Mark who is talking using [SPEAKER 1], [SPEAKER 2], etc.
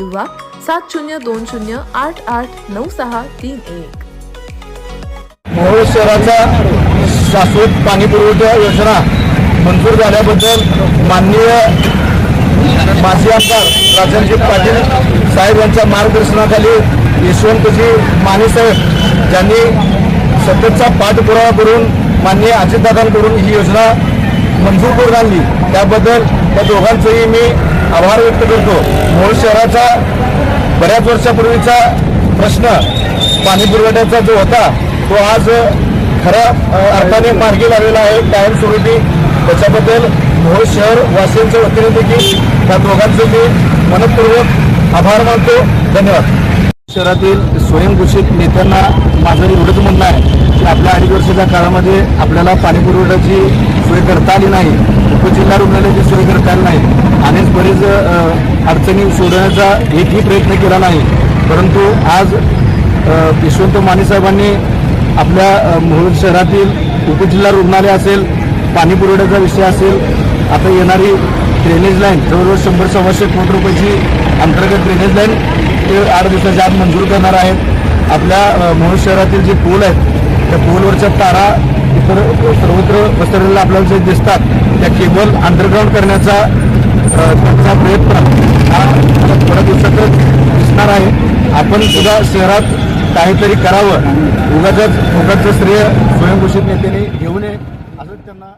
[SPEAKER 1] किंवा सात शून्य दोन शून्य आठ आठ नऊ सहा तीन एक.
[SPEAKER 2] मोहोळ शहराचा शाश्वत पाणी पुरवठा योजना मंजूर झाल्याबद्दल माननीय माजी आमदार राजनजी पाटील साहेब यांच्या मार्गदर्शनाखाली यशवंतजी माने साहेब ज्यांनी सततचा पाठपुरावा करून माननीय अजितदादांकडून ही योजना मंजूर करून आणली. त्याबद्दल त्या दोघांचंही मी आभार व्यक्त करतो. मूळ शहराचा बऱ्याच वर्षापूर्वीचा प्रश्न पाणी पुरवठ्याचा जो होता तो आज खऱ्या अर्थाने मार्गी लागलेला आहे. कायमस्वरूपी त्याच्याबद्दल मोहोळ शहर वासियांच्या वतीने देखील त्या दोघांचे मी मनपूर्वक आभार मानतो. धन्यवाद. शहरातील स्वयंघोषित नेत्यांना माझं एवढंच म्हणणं आहे की आपल्या अडीच वर्षाच्या काळामध्ये आपल्याला पाणी पुरवठ्याची सोय करता आली नाही उपजिल्हा रुग्णालयाची सोय करता आली नाही आणि बरेच अडचणी शोधण्याचा एकही प्रयत्न केला नाही. परंतु आज यशवंत माने साहेबांनी आपल्या अ, शहरातील उपजिल्हा रुग्णालय असेल पाणी पुरवठ्याचा विषय असेल आता येणारी ड्रेनेज लाईन जवळजवळ शंभर सव्वाशे कोटी रुपयाची अंतर्गत ड्रेनेज लाईन ते आठ दिवसाच्या आत मंजूर करणार आहेत. आपल्या अ, शहरातील जे पूल आहेत त्या पूलवरच्या तारा तर सर्वत्र पसरलेल्या आपल्याला जे दिसतात त्या केबल अंडरग्राऊंड करण्याचा त्यांचा प्रयत्न हा थोड्या दिवसातच दिसणार आहे. आपण सुद्धा शहरात काहीतरी करावं. उगाच उगाचं श्रेय स्वयंघोषित नेत्याने घेऊ नये असं त्यांना